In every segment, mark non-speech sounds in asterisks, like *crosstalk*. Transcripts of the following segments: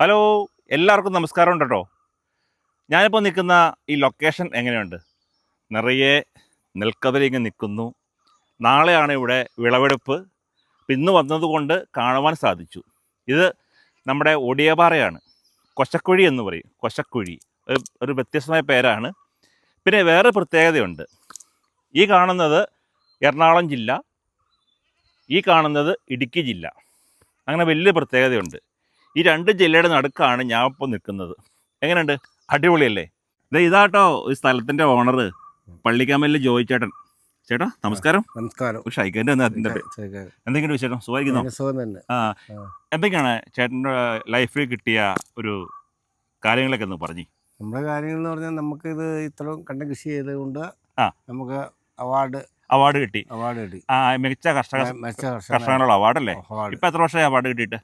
Hello എല്ലാവർക്കും നമസ്കാരം കേട്ടോ ഞാനിപ്പോൾ നിൽക്കുന്ന ഈ ലൊക്കേഷൻ എങ്ങനെയുണ്ട്? നിറയെ നെൽക്കതിരിങ്ങ് നിൽക്കുന്നു. നാളെയാണ് ഇവിടെ വിളവെടുപ്പ്. ഇന്ന് വന്നതുകൊണ്ട് കാണുവാൻ സാധിച്ചു. ഇത് നമ്മുടെ ഒടിയപാറയാണ്. കൊശക്കുഴി എന്ന് പറയും. കൊശക്കുഴി. ഒരു ഒരു വ്യത്യസ്തമായ പേരാണ്. പിന്നെ വേറെ പ്രത്യേകതയുണ്ട്. ഈ കാണുന്നത് എറണാകുളം ജില്ല. ഈ കാണുന്നത് ഇടുക്കി ജില്ല. അങ്ങനെ വലിയ പ്രത്യേകതയുണ്ട്. ഈ രണ്ട് ജില്ലയുടെ നടുക്കാണ് ഞാൻ ഇപ്പോൾ നിൽക്കുന്നത്. എങ്ങനെയുണ്ട്? അടിപൊളിയല്ലേ? ദേ ഇതാട്ടോ ഈ സ്ഥലത്തിന്റെ ഓണർ പള്ളിക്കാമലിൽ ജോയി ചേട്ടൻ ചേട്ടാ നമസ്കാരം. നമസ്കാരം. ഒന്ന് അതിന്റെ എന്തൊക്കെയുണ്ട് വിശേഷം? സുഖമായിരിക്കുന്നു? ആ. എന്തൊക്കെയാണ് ചേട്ടന്റെ ലൈഫിൽ കിട്ടിയ ഒരു കാര്യങ്ങളൊക്കെ ഒന്ന് പറഞ്ഞു. നമ്മുടെ കാര്യങ്ങൾ എന്ന് പറഞ്ഞാൽ നമുക്കിത് ഇത് ഇത്രയും കണ്ട കൃഷി ചെയ്തുകൊണ്ട് ആ. നമുക്ക് അവാർഡ് അവാർഡ് കിട്ടി. അവാർഡ് കിട്ടി. ആ മികച്ച കർഷക കർഷകനുള്ള അവാർഡല്ലേ അല്ലേ? ഇപ്പൊ എത്ര വർഷമായി അവാർഡ് കിട്ടിയിട്ട്?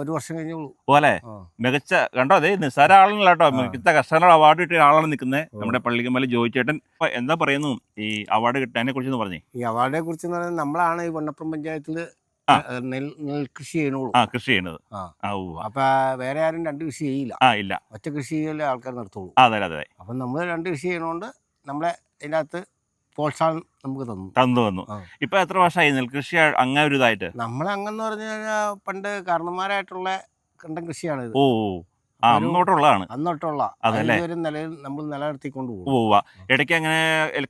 ഒരു വർഷം കഴിഞ്ഞു പോലെ ആ. മികച്ച കണ്ടോ അതെ നിസ്സാര ആളല്ല കേട്ടോ. ആ. മികച്ച കർഷകനുള്ള അവാർഡ് കിട്ടിയ ആളാണ് നിൽക്കുന്നത്. നമ്മുടെ പള്ളിക്കമ്മല ജോയി ചേട്ടൻ അപ്പൊ എന്താ പറയുന്നു ഈ അവാർഡ് കിട്ടാനെ കുറിച്ച് പറഞ്ഞേ. ഈ അവാർഡിനെ കുറിച്ച് പറഞ്ഞാൽ നമ്മളാണ് ഈ വണ്ണപ്പുറം പഞ്ചായത്തിൽ നെൽകൃഷി ചെയ്യണുള്ളൂ ആ കൃഷി ചെയ്യണത് അപ്പൊ വേറെ ആരും രണ്ട് കൃഷി ചെയ്യില്ല. ആ ഇല്ല. ഒറ്റ കൃഷി ചെയ്യലേ ആൾക്കാർ നിർത്തുള്ളൂ. അപ്പൊ അതെ അതെ. അപ്പം നമ്മൾ രണ്ട് കൃഷി ചെയ്യണോണ്ട് നമ്മളെ അതിനകത്ത് പ്രോത്സാഹനം നമുക്ക് തന്നു. തന്നു തന്നു. ഇപ്പൊ എത്ര വർഷമായി നെൽകൃഷി അങ്ങനെ ഒരു ഇതായിട്ട് നമ്മൾ അങ്ങന്ന് പറഞ്ഞു കഴിഞ്ഞാൽ പണ്ട് കാരണന്മാരായിട്ടുള്ള കണ്ടം കൃഷിയാണ് ഇത്. ഓ അന്നോട്ടുള്ളതാണ്. അന്നോട്ടുള്ള അതല്ലേ? ഒരു നിലയിൽ നമ്മൾ നിലനിർത്തിക്കൊണ്ട് പോകും. ഇടയ്ക്ക് അങ്ങനെ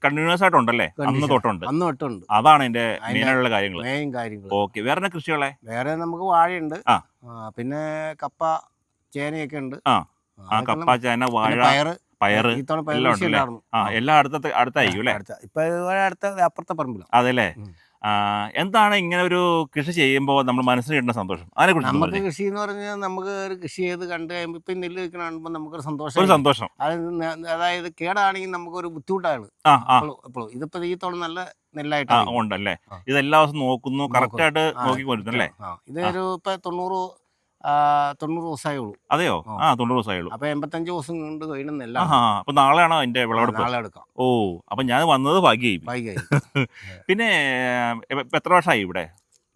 കണ്ടിന്യൂസ് ആയിട്ടുണ്ടല്ലേ? അന്ന് തൊട്ടുണ്ട്. അന്ന് തൊട്ടുണ്ട്. അതാണ് എന്റെ മെയിനായിട്ടുള്ള കാര്യങ്ങൾ മെയിൻ കാര്യങ്ങൾ ഓക്കെ. വേറെ കൃഷികളെ? വേറെ നമുക്ക് വാഴയുണ്ട്. പിന്നെ കപ്പ ചേനയൊക്കെ ഉണ്ട്. ആ. ആ കപ്പ ചേന വാഴ പയറ്. എല്ലാം ഉണ്ടല്ലേ? ആ എല്ലാം അടുത്ത അടുത്തായിരിക്കും അല്ലേ? അടുത്ത ഇപ്പൊ ഇവിടെ അടുത്ത അപ്പുറത്തെ പറമ്പിലാണ് അതെല്ലേ? എന്താണ് ഇങ്ങനെ ഒരു കൃഷി ചെയ്യുമ്പോൾ നമ്മൾ മനസ്സിന് കിട്ടുന്ന സന്തോഷം? അതിനെ കുറിച്ച് നമുക്ക് കൃഷി എന്ന് പറഞ്ഞാൽ നമുക്ക് ഒരു കൃഷി ചെയ്ത് കണ്ട് കഴിയുമ്പോൾ ഇപ്പൊ നെല്ല് വെക്കണ കാണുമ്പോൾ നമുക്കൊരു സന്തോഷം. ഒരു സന്തോഷം. അതായത് കേടാണെങ്കിൽ നമുക്കൊരു ബുദ്ധിമുട്ടാണ്. എപ്പോഴും ഇതിപ്പോ ഈ നല്ല നെല്ലായിട്ട് ഉണ്ടല്ലേ? ഇതെല്ലാ ദിവസം നോക്കുന്നു കറക്റ്റ് ആയിട്ട് നോക്കി വരുന്നല്ലേ അല്ലേ ഇതൊരു ഇപ്പൊ തൊണ്ണൂറ് തൊണ്ണൂറ് ദിവസമേ ഉള്ളൂ അതെയോ? ആ. തൊണ്ണൂറ് ദിവസമേ ഉള്ളൂ അപ്പൊ എൺപത്തഞ്ച് ദിവസം കൊണ്ട് കഴിയണമെന്നല്ല അപ്പൊ നാളെയാണോ അതിന്റെ വിളവെടുപ്പ്? നാളെ എടുക്കാം. ഓ അപ്പൊ ഞാൻ വന്നത് ഭാഗ്യായി ഭാഗ്യായി *laughs* പിന്നെ എത്ര വർഷമായി ഇവിടെ?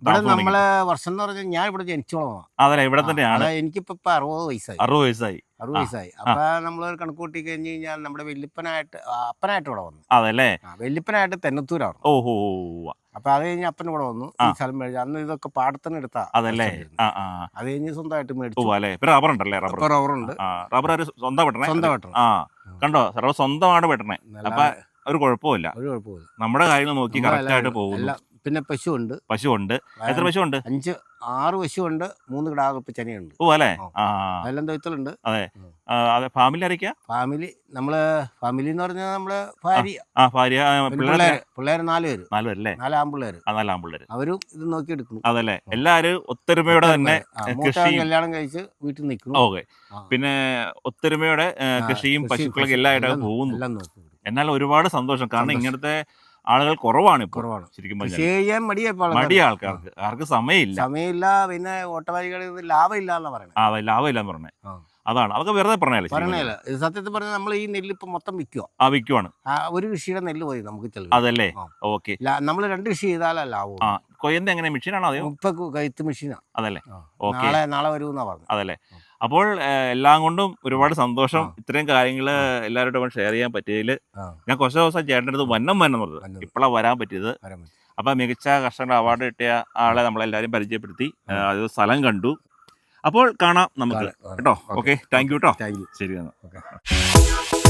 ഇവിടെ നമ്മളെ വർഷം എന്ന് പറഞ്ഞാൽ ഞാൻ ഇവിടെ ജനിച്ചോളാം. അതല്ലേ ഇവിടെ തന്നെയാണ്. എനിക്കിപ്പോ അറുപത് വയസ്സായി. അറുപത് വയസ്സായി. അറുപത് വയസ്സായി. അപ്പൊ നമ്മൾ കണക്ക് കൂട്ടി കഴിഞ്ഞ് കഴിഞ്ഞാൽ നമ്മുടെ വെല്ലിപ്പനായിട്ട് അപ്പനായിട്ട് ഇവിടെ വന്നു. അതല്ലേ? വെല്ലുപ്പനായിട്ട് തെന്നത്തൂരാണ് ഓഹോ. അപ്പൊ അത് കഴിഞ്ഞ് അപ്പൻ ഇവിടെ വന്നു. ഈ. സ്ഥലം മേടിച്ചു അന്ന് ഇതൊക്കെ പാടത്തിന് എടുത്താ അതല്ലേ? അത് കഴിഞ്ഞ് സ്വന്തമായിട്ട് മേടിച്ചു. റബ്ബർ ഉണ്ടല്ലേ റബ്ബർ റബ്ബർ ഉണ്ട്. റബ്ബർ സ്വന്തം വെട്ടണേ സ്വന്തം വെട്ടണം ആ കണ്ടോ? റബ്ബർ സ്വന്തമാണ് വെട്ടണേ അപ്പൊ ഒരു കുഴപ്പമില്ല നമ്മുടെ കാര്യങ്ങൾ നോക്കി കറക്റ്റ് ആയിട്ട് പോകുന്നു. പിന്നെ പശു ഉണ്ട് പശു ഉണ്ട് എത്ര പശു ഉണ്ട് അഞ്ച് ആറ് പശു ഉണ്ട് മൂന്ന് കിടാകപ്പ് ചെനയുണ്ട് ഓ അല്ലേ? എല്ലാം തൊഴുത്തലുണ്ട് അതെ. ഫാമിലി അറിയിക്കാ ഫാമിലി നമ്മൾ ഫാമിലി എന്ന് പറഞ്ഞാൽ നമ്മൾ ഭാര്യ. ആ ഭാര്യ പിള്ളേരെ. പിള്ളേര് നാല് പേര്. നാല് പേരല്ലേ നാല് ആമ്പിള്ളേര് നാല് ആമ്പിള്ളേര് അവരും ഇത് നോക്കി എടുക്കുന്നു. അതല്ലേ. എല്ലാരും ഒത്തൊരുമയോടെ തന്നെ കൃഷി കല്യാണം കഴിച്ച് വീട്ടിൽ നിൽക്കുന്നു. ഓക്കെ. പിന്നെ ഒത്തൊരുമയോടെ കൃഷിയും പശുക്കളൊക്കെ എല്ലായിടവും പോകുന്നു. എന്നാൽ ഒരുപാട് സന്തോഷം. കാരണം ഇങ്ങനത്തെ ആളുകൾ കുറവാണ് കുറവാണ്. ശരിക്കും ചെയ്യാൻ മടിയപ്പോ മടിയ ആൾക്കാർക്ക്. ആർക്ക് സമയമില്ല. സമയമില്ല പിന്നെ ഓട്ടോമാറ്റിക്കലി ലാഭം ലാഭമില്ല എന്ന് പറയുന്നത് ആ ലാഭമില്ല എന്ന് പറഞ്ഞേ. അതാണ്. അതൊക്കെ വെറുതെ പറഞ്ഞാലേ സത്യത്തിൽ പറഞ്ഞാൽ നമ്മൾ ഈ നെല്ല് ഇപ്പൊ മൊത്തം വിൽക്കുക ആ വിൽക്കുവാണ് ഒരു കൃഷിയുടെ നെല്ല് പോയി നമുക്ക് അതല്ലേ. ഓക്കെ. നമ്മൾ രണ്ട് കൃഷി ചെയ്താലല്ല ആ കൊയ്യുന്ന എങ്ങനെ മെഷീനാണോ അതെയോ ഇപ്പൊ കയത്ത് മെഷീനാ. അതല്ലേ. ഓക്കെ. നാളെ നാളെ വരുമെന്നാ പറഞ്ഞു അതല്ലേ. അപ്പോൾ എല്ലാം കൊണ്ടും ഒരുപാട് സന്തോഷം. ഇത്രയും കാര്യങ്ങൾ എല്ലാവരോടും ഷെയർ ചെയ്യാൻ പറ്റിയതിൽ ഞാൻ കുറച്ച് ദിവസം ചേട്ടന്റെ അടുത്ത് വന്നം വന്നം പറഞ്ഞത് ഇപ്പോഴാണ് വരാൻ പറ്റിയത്. അപ്പോൾ മികച്ച കർഷകരുടെ അവാർഡ് കിട്ടിയ ആളെ നമ്മളെല്ലാവരും പരിചയപ്പെടുത്തി. അത് സ്ഥലം കണ്ടു. അപ്പോൾ കാണാം നമുക്ക്. കേട്ടോ? ഓക്കേ. ഓക്കെ. താങ്ക് യു കേട്ടോ ശരി എന്നാൽ ഓക്കെ.